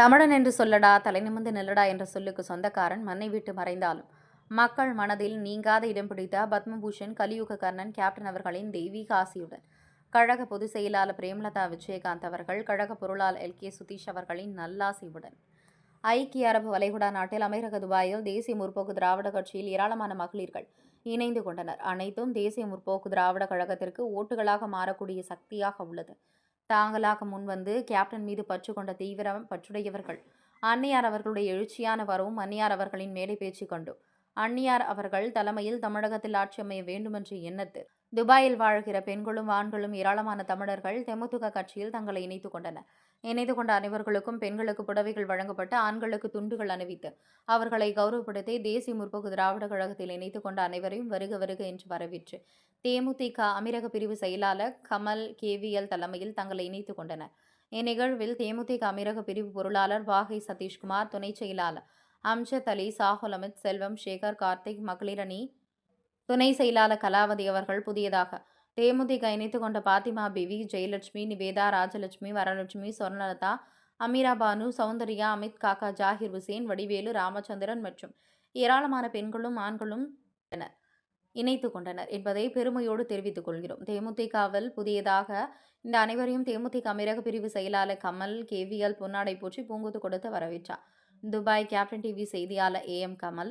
தமிழன் என்று சொல்லடா தலை நிமிந்து நில்லடா என்ற சொல்லுக்கு சொந்தக்காரன் மண்ணை விட்டு மறைந்தாலும். மக்கள் மனதில் நீங்காத இடம் பிடித்த பத்மபூஷன் கலியுக கர்ணன் கேப்டன் அவர்களின் தெய்வீக ஆசியுடன். கழக பொதுச் செயலாளர் பிரேமலதா விஜயகாந்த் அவர்கள் கழக பொருளாளர் எல். கே. சுதீஷ் அவர்களின் நல்லாசியுடன். ஐக்கிய அரபு வளைகுடா நாட்டில் அமெரிக்க துபாயில் தேசிய முற்போக்கு திராவிட கட்சியில் ஏராளமான மகளிர்கள் இணைந்து கொண்டனர். அனைத்தும் தேசிய முற்போக்கு திராவிட கழகத்திற்கு ஓட்டுகளாக மாறக்கூடிய சக்தியாக உள்ளது. தாங்களாக முன்வந்து கேப்டன் மீது பற்று கொண்ட தீவிரம் பற்றுடையவர்கள். அன்னையார் அவர்களுடைய எழுச்சியான வரவும் அன்னியார் அவர்களின் மேடை பேச்சு கண்டும் அன்னியார் அவர்கள் தலைமையில் தமிழகத்தில் ஆட்சி அமைய வேண்டுமென்ற எண்ணத்தில் துபாயில் வாழ்கிற பெண்களும் ஆண்களும் ஏராளமான தமிழர்கள் தெமுதுக கட்சியில் தங்களை இணைத்துக் கொண்டனர். இணைந்து கொண்ட அனைவர்களுக்கும் பெண்களுக்கு புடவைகள் வழங்கப்பட்டு ஆண்களுக்கு துண்டுகள் அணிவித்து அவர்களை கௌரவப்படுத்தி தேசிய முற்போக்கு திராவிட கழகத்தில் இணைத்துக் கொண்ட அனைவரையும் வருக வருக என்று வரவேற்று தேமுதிக அமீரக பிரிவு செயலாளர் கமல் கேவிஎல் தலைமையில் தங்களை இணைத்துக் கொண்டனர். இந்நிகழ்வில் தேமுதிக அமீரக பிரிவு பொருளாளர் வாகை சதீஷ்குமார் துணை செயலாளர் அம்ஷத் அலி சாகுல் அமித் செல்வம் சேகர் கார்த்திக் மகளிரணி துணை செயலாளர் கலாவதி அவர்கள் புதியதாக. தேமுதிக இணைத்து கொண்ட பாத்திமா பிவி ஜெயலட்சுமி நிவேதா ராஜலட்சுமி வரலட்சுமி சொர்ணலதா அமீரா பானு சௌந்தர்யா அமித் காக்கா ஜாகிர் ஹுசேன் வடிவேலு ராமச்சந்திரன் மற்றும் ஏராளமான பெண்களும் ஆண்களும் உள்ளனர். கொண்டனர் என்பதை பெருமையோடு தெரிவித்துக் கொள்கிறோம். தேமுதிகவில் புதியதாக இந்த அனைவரையும் தேமுதிக அமீரக பிரிவு செயலாளர் கமல் கேவிஎல் பொன்னாடை போற்றி பூங்குத்து கொடுத்து வரவேற்றார். துபாய் கேப்டன் டிவி செய்தியாளர் ஏ எம் கமல்.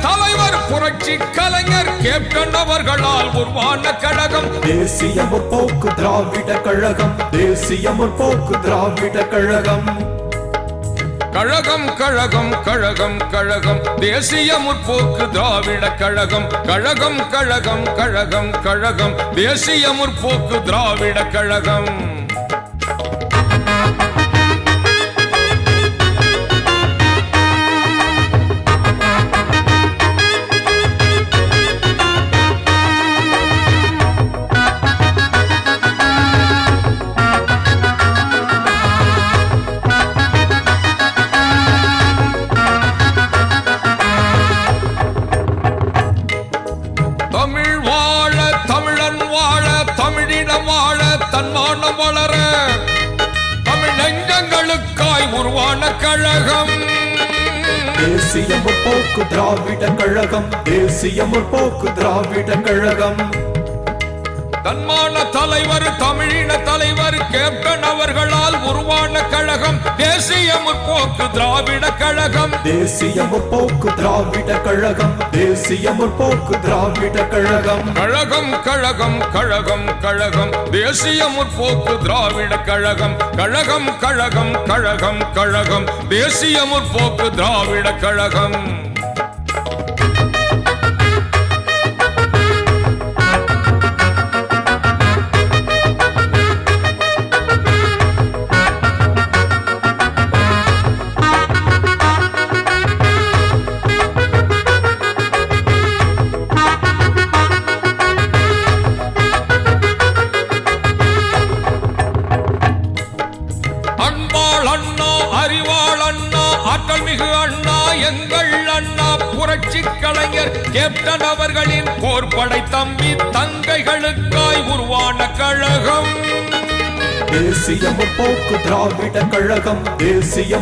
தலைவர் புரட்சி கலைஞர் கேப்டன் அவர்களால் உருவான கழகம். தேசிய முற்போக்கு திராவிட கழகம். தேசிய முற்போக்கு திராவிட கழகம். கழகம் கழகம் கழகம் கழகம். தேசிய முற்போக்கு திராவிட கழகம். கழகம் கழகம் கழகம் கழகம். தேசிய முற்போக்கு திராவிட கழகம். தன்மானம் வளர தமிழ் நெஞ்சங்களுக்காய் உருவான கழகம். தேசிய முற்போக்கு திராவிட கழகம் தேசிய முற்போக்கு திராவிட கழகம். தன்மான தலைவர் தமிழின தலைவர் கேப்டன் அவர்களால் உருவான கழகம் தேசிய முற்போக்கு திராவிட கழகம். தேசிய முற்போக்கு திராவிட கழகம் தேசிய முற்போக்கு திராவிட கழகம். கழகம் கழகம் கழகம் கழகம் தேசிய முற்போக்கு திராவிட கழகம். கழகம் கழகம் கழகம் கழகம் தேசிய முற்போக்கு திராவிட கழகம். ஆற்றல் மிகு அண்ணா எங்கள் அண்ணா புரட்சி கலைஞர் கேப்டன் அவர்களின் போர்படை தம்பி தங்கைகளுக்காய் உருவான கழகம். தேசிய முற்போக்கு திராவிட கழகம் தேசிய